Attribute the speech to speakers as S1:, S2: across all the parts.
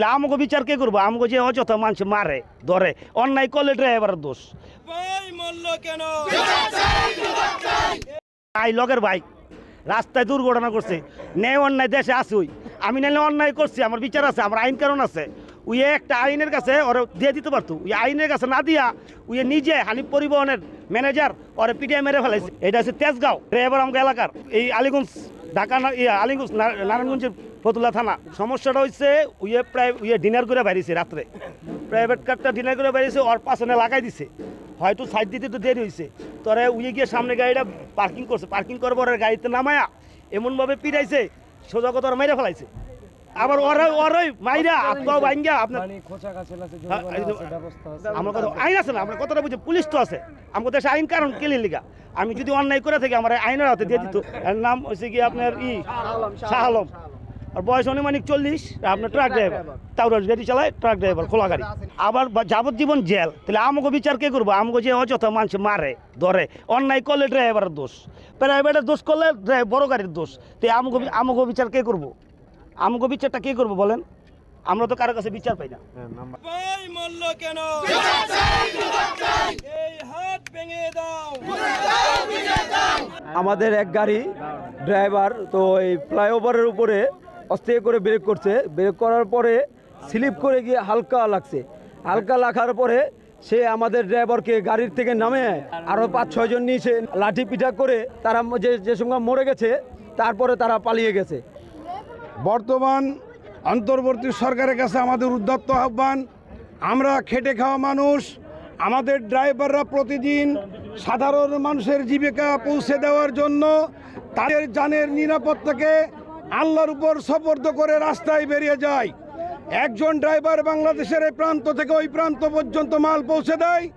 S1: তাহলে আমাকে বিচার কে করব? আমাকে যে অযথা মানুষ মারে ধরে অন্যায় করলে ড্রাইভারের দোষ।
S2: ভাই
S1: আই লগের ভাই রাস্তায় দুর্ঘটনা করছে ন্যায় অন্যায় দেশে আছে ওই। আমি নাহলে অন্যায় করছি আমার বিচার আছে আমার আইন কারণ আছে। উই একটা আইনের কাছে ওরে দিয়ে দিতে পারতো। ওই আইনের কাছে না দিয়া উই নিজে হানিফ পরিবহনের ম্যানেজার ওরে পিটিয়ে মেরে ফেলাইছে। এটা হচ্ছে তেজগাঁও ড্রাইভার আমাকে এলাকার। এই আলিগঞ্জ ঢাকা ইয়া আলিগঞ্জ নারায়ণগঞ্জের ফতুল্লা থানা। সমস্যাটা হচ্ছে উইয়ে প্রায় উইয়ে ডিনার করে বাইরেছে রাত্রে। প্রাইভেট কারটা ডিনার করে বাইরেছে ওর পাশনে লাগাই দিছে। হয়তো সাইড দিতে তো দেরি হয়েছে তোরে উইয়ে গিয়ে সামনে গাড়িটা পার্কিং করছে। পার্কিং করবার ওর গাড়িতে নামায়া এমনভাবে পিড়াইছে সোজা কথা মেরে ফেলাইছে। আবার ওরা ওরই মাইরা আত্মা ভাঙ্গা আপনার
S3: মানে
S1: হ্যাঁ, আমার কথা আইন আছে না আমরা কথাটা বুঝি পুলিশ তো আছে। আমাদের দেশে আইন কারণ কেলে লিগা। আমি যদি অন্যায় করে থাকি আমার আইনের হাতে দিয়ে দিত। এর নাম হচ্ছে কি আপনার ই শাহ আলম। আর বয়স অনুমানিক চল্লিশ আপনার ট্রাক ড্রাইভার তাওরাজ গাড়ি চালায় ট্রাক ড্রাইভার খোলা গাড়ি। আবার বা- যাবজ্জীবন জেল তাহলে আমাকে বিচার কে করব? আমাকে যে অযথা মানুষ মারে ধরে অন্যায় করলে ড্রাইভারের দোষ। প্রাইভেটের দোষ করলে বড় গাড়ির দোষ। তো আমাকে আমাকে বিচার কে করব? আমাকে বিচারটা কে করব বলেন? আমরা তো কারও কাছে বিচার পাই না।
S2: মূল্য কেন? এই হাত ভেঙে দাও।
S3: আমাদের এক গাড়ি ড্রাইভার তো এই ফ্লাইওভারের উপরে অস্থির করে ব্রেক করছে। ব্রেক করার পরে স্লিপ করে গিয়ে হালকা লাগছে। হালকা লাগার পরে সে আমাদের ড্রাইভারকে গাড়ির থেকে নামে আরও পাঁচ ছয়জন নিয়েছে লাঠি পিঠা করে তারা যে যে মরে গেছে, তারপরে তারা পালিয়ে গেছে।
S4: বর্তমান অন্তর্বর্তী সরকারের কাছে আমাদের উদ্যত্ত আহ্বান, আমরা খেটে খাওয়া মানুষ, আমাদের ড্রাইভাররা প্রতিদিন সাধারণ মানুষের জীবিকা পৌঁছে দেওয়ার জন্য তাদের যানের নিরাপত্তাকে আল্লাহর উপর সপর্দ করে রাস্তায় বেরিয়ে যায়। একজন ড্রাইভার বাংলাদেশের এই প্রান্ত থেকে ওই প্রান্ত পর্যন্ত মাল পৌঁছে দেয়।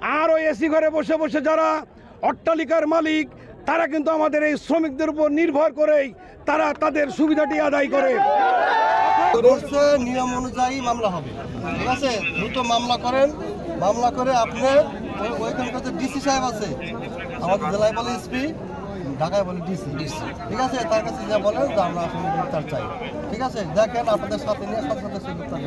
S4: আর ওই এসি ঘরে বসে বসে যারা অট্টালিকার মালিক, তারা কিন্তু আমাদের এই শ্রমিকদের উপর নির্ভর করেই তারা তাদের সুবিধাটি আদায় করে।
S5: নিয়ম অনুযায়ী মামলা হবে। ঠিক আছে? দ্রুত মামলা করেন। মামলা করে আপনি ওই- ওইখানকার ডিসি সাহেব আছে? আমাদের জেলায় বলে এসপি। ঢাকায় বলে ডিসি ডিসি ঠিক আছে? তার কাছে যা বলেন যে আমরা আসলে গ্রেপ্তার চাই। ঠিক আছে? দেখেন আপনাদের সাথে নিয়ে সাথে সাথে সে গ্রেপ্তার।